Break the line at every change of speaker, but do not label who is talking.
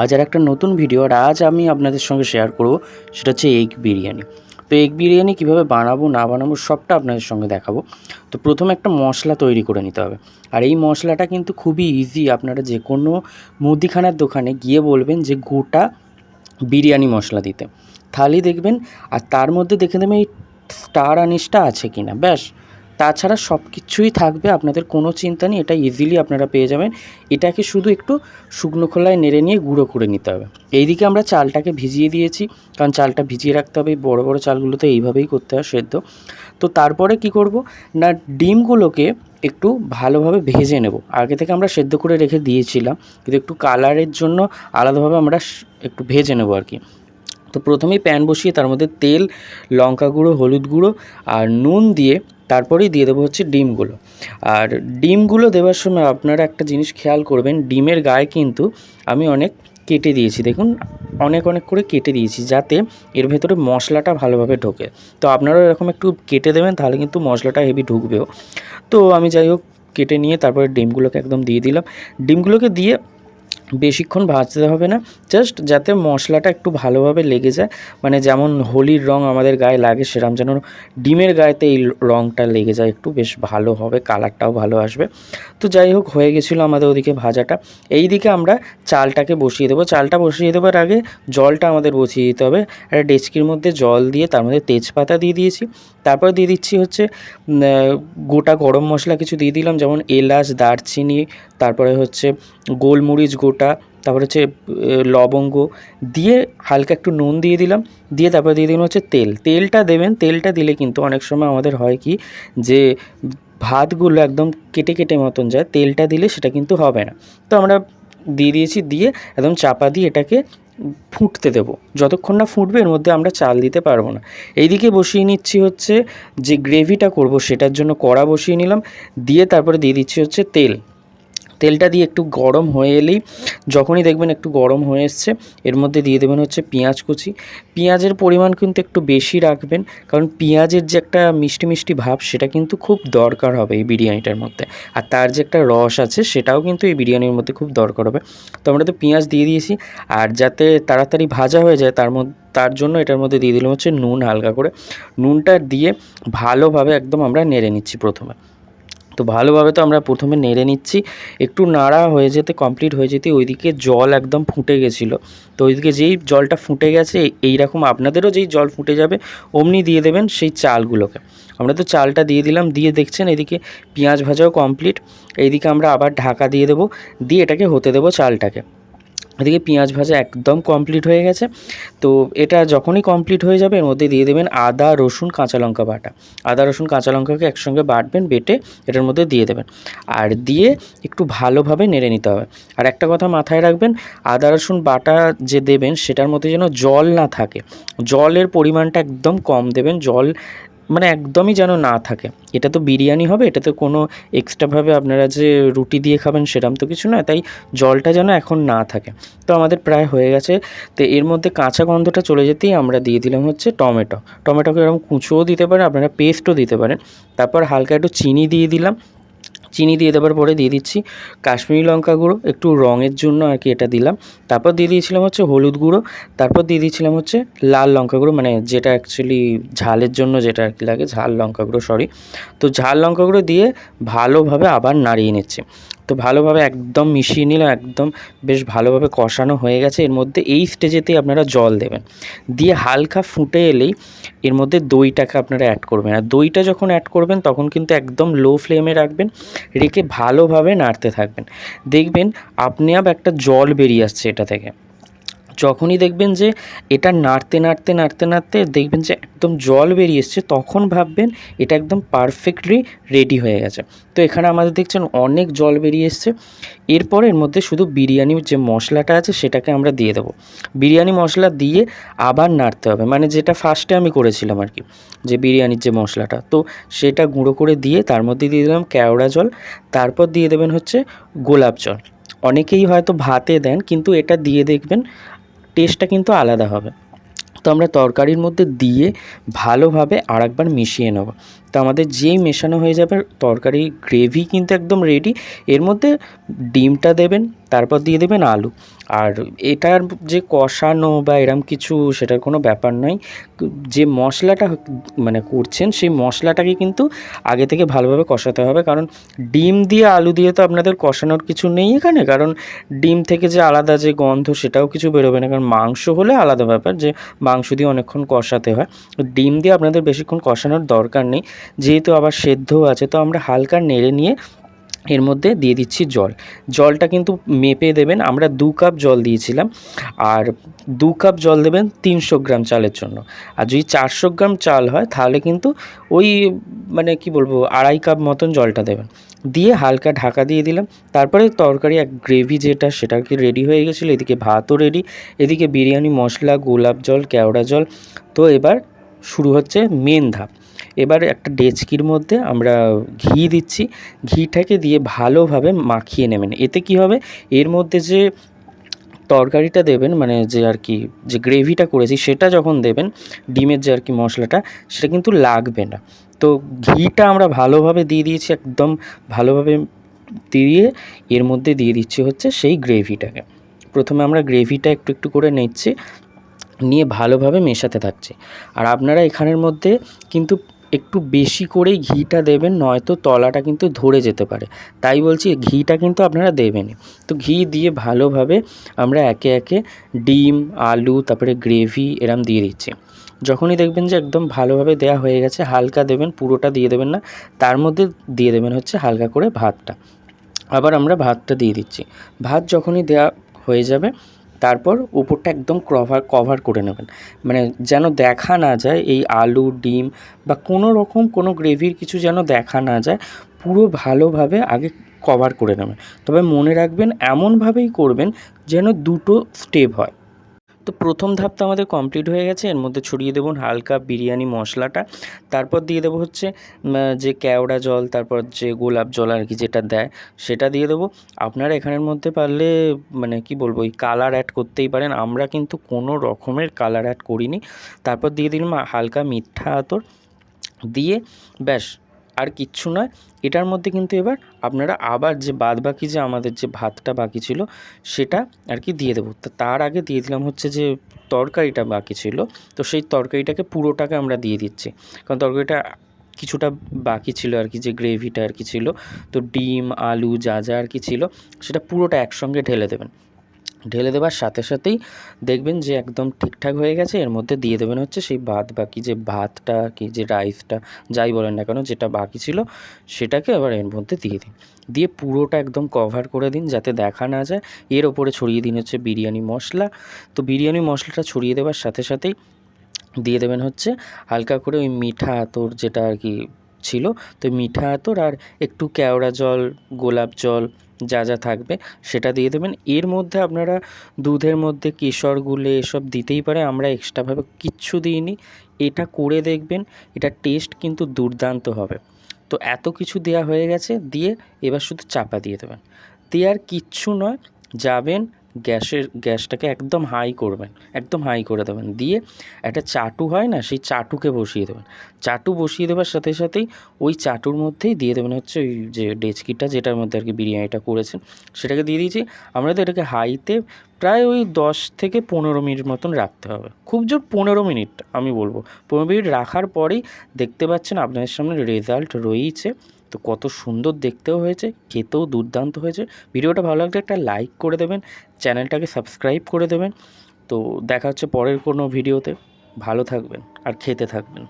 আজ আর একটা নতুন ভিডিও আর আজ আমি আপনাদের সঙ্গে শেয়ার করব, সেটা হচ্ছে এগ বিরিয়ানি। তো এগ বিরিয়ানি কীভাবে বানাবো, না বানাবো, সবটা আপনাদের সঙ্গে দেখাবো। তো প্রথমে একটা মশলা তৈরি করে নিতে হবে। আর এই মশলাটা কিন্তু খুবই ইজি আপনারা যে কোনো মুদিখানার দোকানে গিয়ে বলবেন যে গোটা বিরিয়ানি মশলা দিতে। থালি দেখবেন, আর তার মধ্যে দেখে নেবেন এই স্টার আনিসটা আছে কি না ব্যাস। তাছাড়া সব কিছুই থাকবে, আপনাদের কোনো চিন্তা নেই, এটা ইজিলি আপনারা পেয়ে যাবেন। এটাকে শুধু একটু শুকনো খোলায় নেড়ে নিয়ে গুঁড়ো করে নিতে হবে। এইদিকে আমরা চালটাকে ভিজিয়ে দিয়েছি, কারণ চালটা ভিজিয়ে রাখতে হবে, বড় বড় চালগুলো তো এইভাবেই করতে হয়, সেদ্ধ। তো তারপরে কি করব? না, ডিমগুলোকে একটু ভালোভাবে ভেজে নেব। আগে থেকে আমরা সেদ্ধ করে রেখে দিয়েছিলাম, কিন্তু একটু কালারের জন্য আলাদাভাবে আমরা একটু ভেজে নেব আর কি। তো প্রথমেই প্যান বসিয়ে তার মধ্যে তেল, লঙ্কা গুঁড়ো, হলুদ গুঁড়ো আর নুন দিয়ে তারপরেই দিয়ে দেবো হচ্ছে ডিমগুলো। আর ডিমগুলো দেওয়ার সময় আপনারা একটা জিনিস খেয়াল করবেন, ডিমের গায়ে কিন্তু আমি অনেক কেটে দিয়েছি। দেখুন, অনেক অনেক করে কেটে দিয়েছি যাতে এর ভেতরে মশলাটা ভালোভাবে ঢোকে। তো আপনারাও এরকম একটু কেটে দেবেন, তাহলে কিন্তু মশলাটা হেভি ঢুকবেও। তো আমি যাই হোক, কেটে নিয়ে তারপরে ডিমগুলোকে একদম দিয়ে দিলাম। ডিমগুলোকে দিয়ে বেশিক্ষণ ভাজতে হবে না জাস্ট যাতে মশলাটা একটু ভালোভাবে লেগে যায় মানে যেমন হোলির রং আমাদের গায়ে লাগে সেরকম যেন ডিমের গায়েতে এই রংটা লেগে যায় একটু, বেশ ভালো হবে, কালারটাও ভালো আসবে। তো যাই হোক, হয়ে গেছিল আমাদের ওদিকে ভাজাটা। এই দিকে আমরা চালটাকে বসিয়ে দেবো। চালটা বসিয়ে দেওয়ার আগে জলটা আমাদের বসিয়ে দিতে হবে। একটা ডেচকির মধ্যে জল দিয়ে তার মধ্যে তেজপাতা দিয়ে দিয়েছি। তারপর দিয়ে দিচ্ছি হচ্ছে গোটা গরম মশলা কিছু দিয়ে দিলাম, যেমন এলাচ, দারচিনি, তারপরে হচ্ছে গোলমরিচ গোটা, তারপরে হচ্ছে লবঙ্গ দিয়ে হালকা একটু নুন দিয়ে দিলাম, দিয়ে তারপরে দিয়ে দিলাম হচ্ছে তেল। তেলটা দেবেন, তেলটা দিলে কিন্তু অনেক সময় আমাদের হয় কি যে, ভাতগুলো একদম কেটে কেটে মতন যায়, তেলটা দিলে সেটা কিন্তু হবে না। তো আমরা দিয়ে দিয়েছি, দিয়ে একদম চাপা দিয়ে এটাকে ফুটতে দেবো। যতক্ষণ না ফুটবে এর মধ্যে আমরা চাল দিতে পারব না। এইদিকে বসিয়ে নিচ্ছি হচ্ছে, যে গ্রেভিটা করব সেটার জন্য কড়া বসিয়ে নিলাম, দিয়ে তারপরে দিয়ে দিচ্ছি হচ্ছে তেল। তেলটা দিয়ে একটু গরম হয়ে এলেই যখনই দেখবেন একটু গরম হয়ে এসছে, এর মধ্যে দিয়ে দেবেন হচ্ছে পেঁয়াজ কুচি। পেঁয়াজের পরিমাণ কিন্তু একটু বেশি রাখবেন, কারণ পেঁয়াজের যে একটা মিষ্টি মিষ্টি ভাব সেটা কিন্তু খুব দরকার হবে এই বিরিয়ানিটার মধ্যে। আর তার যে একটা রস আছে সেটাও কিন্তু এই বিরিয়ানির মধ্যে খুব দরকার হবে। তো আমরা তো পেঁয়াজ দিয়ে দিয়েছি, আর যাতে তাড়াতাড়ি ভাজা হয়ে যায় তার মধ্যে, তার জন্য এটার মধ্যে দিয়ে দিলাম হচ্ছে নুন হালকা করে। নুনটা দিয়ে ভালোভাবে একদম আমরা নেড়ে নিচ্ছি প্রথমে। তো ভালোভাবে তো আমরা প্রথমে নেড়ে নিচ্ছি। একটু নাড়া হয়ে যেতে কমপ্লিট হয়ে যেতে ওইদিকে জল একদম ফুটে গেছিল। তো ওইদিকে যেই জলটা ফুটে গেছে এই রকম আপনাদেরও যেই জল ফুটে যাবে, অমনি দিয়ে দেবেন সেই চালগুলোকে। আমরা তো চালটা দিয়ে দিলাম, দিয়ে দেখছেন এদিকে পেঁয়াজ ভাজাও কমপ্লিট এইদিকে আমরা আবার ঢাকা দিয়ে দেবো, দিয়ে এটাকে হতে দেবো চালটাকে। এদিকে পেঁয়াজ ভাজা একদম কমপ্লিট হয়ে গেছে। তো এটা যখনই কমপ্লিট হয়ে যাবে, এর মধ্যে দিয়ে দেবেন আদা, রসুন, কাঁচা লঙ্কা বাটা। আদা, রসুন, কাঁচা লঙ্কাকে একসঙ্গে বাটবেন, বেটে এটার মধ্যে দিয়ে দেবেন। আর দিয়ে একটু ভালোভাবে নেড়ে নিতে হবে। আর একটা কথা মাথায় রাখবেন, আদা, রসুন, বাটা যে দেবেন, সেটার মধ্যে যেন জল না থাকে। জলের পরিমাণটা একদম কম দেবেন। জল মানে একদমই যেন না থাকে। এটা তো বিরিয়ানি হবে, এটা তো কোনো এক্সট্রাভাবে আপনারা যে রুটি দিয়ে খাবেন সেরকম তো কিছু নয়, তাই জলটা যেন এখন না থাকে। তো আমাদের প্রায় হয়ে গেছে। তো এর মধ্যে কাঁচা গন্ধটা চলে যেতেই আমরা দিয়ে দিলাম হচ্ছে টমেটো। টমেটোকে এরকম কুঁচোও দিতে পারেন, আপনারা পেস্টও দিতে পারেন। তারপর হালকা একটু চিনি দিয়ে দিলাম। চিনি দিয়ে দেওয়ার পরে দিয়ে দিচ্ছি কাশ্মীরি লঙ্কা গুঁড়ো, একটু রঙের জন্য আর কি এটা দিলাম। তারপর দিয়ে দিয়েছিলাম হচ্ছে হলুদ গুঁড়ো, তারপর দিয়ে দিয়েছিলাম হচ্ছে লাল লঙ্কা গুঁড়ো মানে যেটা অ্যাকচুয়ালি ঝালের জন্য যেটা আর কি লাগে, ঝাল লঙ্কা গুঁড়ো সরি তো ঝাল লঙ্কা গুঁড়ো দিয়ে ভালোভাবে আবার নাড়িয়ে নিচ্ছি। তো ভালোভাবে একদম মিশিয়ে নিলাম, একদম বেশ ভালোভাবে কষানো হয়ে গেছে। এর মধ্যে এই স্টেজেতেই আপনারা জল দেবেন। দিয়ে হালকা ফুটে এলেই এর মধ্যে দইটাকে আপনারা অ্যাড করবেন। আর দইটা যখন অ্যাড করবেন, তখন কিন্তু একদম লো ফ্লেমে রাখবেন, রেখে ভালোভাবে নাড়তে থাকবেন। দেখবেন, আপনি আপ একটা জল বেরিয়ে আসছে এটা থেকে। যখনই দেখবেন যে এটা নাড়তে নাড়তে নাড়তে নাড়তে দেখবেন যে একদম জল বেরিয়ে এসছে, তখন ভাববেন এটা একদম পারফেক্টলি রেডি হয়ে গেছে। তো এখানে আমাদের দেখছেন অনেক জল বেরিয়ে এসছে। এরপর এর মধ্যে শুধু বিরিয়ানির যে মশলাটা আছে সেটাকে আমরা দিয়ে দেবো। বিরিয়ানি মশলা দিয়ে আবার নাড়তে হবে। মানে যেটা ফার্স্টে আমি করেছিলাম আর কি, যে বিরিয়ানির যে মশলাটা। তো সেটা গুঁড়ো করে দিয়ে তার মধ্যে দিয়ে দিলাম কেওড়া জল। তারপর দিয়ে দেবেন হচ্ছে গোলাপ জল। অনেকেই হয়তো ভাতে দেন, কিন্তু এটা দিয়ে দেখবেন টেস্টটা কিন্তু আলাদা হবে। তো আমরা তরকারির মধ্যে দিয়ে ভালোভাবে আরেকবার মিশিয়ে নেব। তো আমাদের যেই মেশানো হয়ে যাবে তরকারি গ্রেভি কিন্তু একদম রেডি এর মধ্যে ডিমটা দেবেন তারপর দিয়ে দেবেন আলু। আর এটার যে কষানো বা এরম কিছু সেটার কোনো ব্যাপার নয় যে মশলাটা মানে করছেন, সেই মশলাটাকে কিন্তু আগে থেকে ভালোভাবে কষাতে হবে। কারণ ডিম দিয়ে আলু দিয়ে তো আপনাদের কষানোর কিছু নেই এখানে। কারণ ডিম থেকে যে আলাদা যে গন্ধ, সেটাও কিছু বেরোবে না। কারণ মাংস হলে আলাদা ব্যাপার যে মাংস দিয়ে অনেকক্ষণ কষাতে হয়। ডিম দিয়ে আপনাদের বেশিক্ষণ কষানোর দরকার নেই। যেহেতু আবার সেদ্ধও আছে, তো আমরা হালকা নেড়ে নিয়ে এর মধ্যে দিয়ে দিচ্ছি জল। জলটা কিন্তু মেপে দেবেন, আমরা দু কাপ জল দিয়েছিলাম, আর দু কাপ জল দেবেন তিনশো গ্রাম চালের জন্য। আর যদি চারশো গ্রাম চাল হয়, তাহলে কিন্তু ওই মানে কি বলব, আড়াই কাপ মতন জলটা দেবেন। দিয়ে হালকা ঢাকা দিয়ে দিলাম, তারপরে তরকারি এক গ্রেভি যেটা, সেটা কি রেডি হয়ে গেছিল? এদিকে ভাতও রেডি এদিকে বিরিয়ানি, মশলা, গোলাপ জল, কেওড়া জল। তো এবার শুরু হচ্ছে মেন ধাপ। এবার একটা ডেচকির মধ্যে আমরা ঘি দিচ্ছি। ঘিটাকে দিয়ে ভালোভাবে মাখিয়ে নেবেন। এতে কি হবে? এর মধ্যে যে তরকারিটা দেবেন মানে যে আর কি, যে গ্রেভিটা করেছি, সেটা যখন দেবেন, ডিমের যে আর কি মশলাটা, সেটা কিন্তু লাগবে না। তো ঘিটা আমরা ভালোভাবে দিয়ে দিয়েছি, একদম ভালোভাবে দিয়ে এর মধ্যে দিয়ে দিচ্ছি হচ্ছে সেই গ্রেভিটাকে। প্রথমে আমরা গ্রেভিটা একটু একটু করে নিচ্ছি। নিয়ে ভালোভাবে মেশাতে থাকছে। আর আপনারা এখানের মধ্যে কিন্তু একটু বেশি করেই ঘিটা দেবেন, নয়তো তলাটা কিন্তু ধরে যেতে পারে। তাই বলছি, ঘিটা কিন্তু আপনারা দেবেনই। তো ঘি দিয়ে ভালোভাবে আমরা একে একে ডিম, আলু, তারপরে গ্রেভি এরম দিয়ে দিচ্ছি। যখনই দেখবেন যে একদম ভালোভাবে দেওয়া হয়ে গেছে, হালকা দেবেন, পুরোটা দিয়ে দেবেন না, তার মধ্যে দিয়ে দেবেন হচ্ছে হালকা করে ভাতটা। আবার আমরা ভাতটা দিয়ে দিচ্ছি। ভাত যখনই দেওয়া হয়ে যাবে তারপর উপরটা একদম কভার কভার করে নেবেন। মানে যেন দেখা না যায় এই আলু, ডিম বা কোনো রকম কোনো গ্রেভির কিছু যেন দেখা না যায়, পুরো ভালোভাবে আগে কভার করে নেবেন। তবে মনে রাখবেন, এমনভাবেই করবেন যেন দুটো স্টেপ হয়। তো প্রথম ধাপ তো আমাদের কমপ্লিট হয়ে গেছে। এর মধ্যে ছড়িয়ে দেবো হালকা বিরিয়ানি মশলাটা। তারপর দিয়ে দেবো হচ্ছে যে কেওড়া জল, তারপর যে গোলাপ জল আর কি যেটা দেয়, সেটা দিয়ে দেবো। আপনারা এখানের মধ্যে পারলে মানে কি বলব, ওই কালার অ্যাড করতেই পারেন। আমরা কিন্তু কোনো রকমের কালার অ্যাড করিনি। তারপর দিয়ে দিলাম হালকা মিঠা আতর। দিয়ে, ব্যাস আর কিচ্ছু নয়। এটার মধ্যে কিন্তু এবার আপনারা আবার যে বাদ বাকি যে আমাদের যে ভাতটা বাকি ছিল, সেটা আর কি দিয়ে দেবো। তো তার আগে দিয়ে দিলাম হচ্ছে যে তরকারিটা বাকি ছিল। তো সেই তরকারিটাকে পুরোটাকে আমরা দিয়ে দিচ্ছি। কারণ তরকারিটা কিছুটা বাকি ছিল আর কি, যে গ্রেভিটা আর কি ছিল। তো ডিম, আলু যা যা আর কি ছিল, সেটা পুরোটা একসঙ্গে ঢেলে দেবেন। ঢেলে দেওয়ার সাথে সাথেই দেখবেন যে একদম ঠিকঠাক হয়ে গেছে। এর মধ্যে দিয়ে দেবেন হচ্ছে সেই বাদ বাকি যে ভাতটা কি, যে রাইসটা, যাই বলেন না কেন, যেটা বাকি ছিল, সেটাকে আবার এর মধ্যে দিয়ে দিন। দিয়ে পুরোটা একদম কভার করে দিন যাতে দেখা না যায়। এর ওপরে ছড়িয়ে দিন হচ্ছে বিরিয়ানি মশলা। তো বিরিয়ানি মশলাটা ছড়িয়ে দেওয়ার সাথে সাথেই দিয়ে দেবেন হচ্ছে হালকা করে ওই মিঠা আতর যেটা আর কি ছিল, তো মিঠা আতর আর একটু কেওড়া জল, গোলাপ জল যা যা থাকবে সেটা দিয়ে দেবেন। এর মধ্যে আপনারা দুধের মধ্যে কেশর গুলে এসব দিতেই পারে, আমরা এক্সট্রাভাবে কিচ্ছু দিইনি। এটা করে দেখবেন, এটা টেস্ট কিন্তু দুর্দান্ত হবে। তো এত কিছু দেয়া হয়ে গেছে, দিয়ে এবার শুধু চাপা দিয়ে দেবেন। দেওয়ার কিচ্ছু নয়, যাবেন গ্যাসের, গ্যাসটাকে একদম হাই করবেন, একদম হাই করে দেবেন। দিয়ে একটা চাটু হয় না, সেই চাটুকে বসিয়ে দেবেন। চাটু বসিয়ে দেওয়ার সাথে সাথেই ওই চাটুর মধ্যেই দিয়ে দেবেন হচ্ছে ওই যে ডেচকিটা, যেটার মধ্যে আর কি বিরিয়ানিটা করেছেন, সেটাকে দিয়ে দিয়েছি। আমরা তো এটাকে হাইতে প্রায় ওই দশ থেকে পনেরো মিনিট মতন রাখতে হবে। খুব জোর পনেরো মিনিট আমি বলব। পনেরো মিনিট রাখার পরেই দেখতে পাচ্ছেন আপনাদের সামনে রেজাল্ট রয়েছে। তো কত সুন্দর দেখতেও হয়েছে, খেতেও দুর্দান্ত হয়েছে। ভিডিওটা ভালো লাগলে একটা লাইক করে দেবেন, চ্যানেলটাকে সাবস্ক্রাইব করে দেবেন। তো দেখা হচ্ছে পরের কোনো ভিডিওতে। ভালো থাকবেন আর খেতে থাকবেন।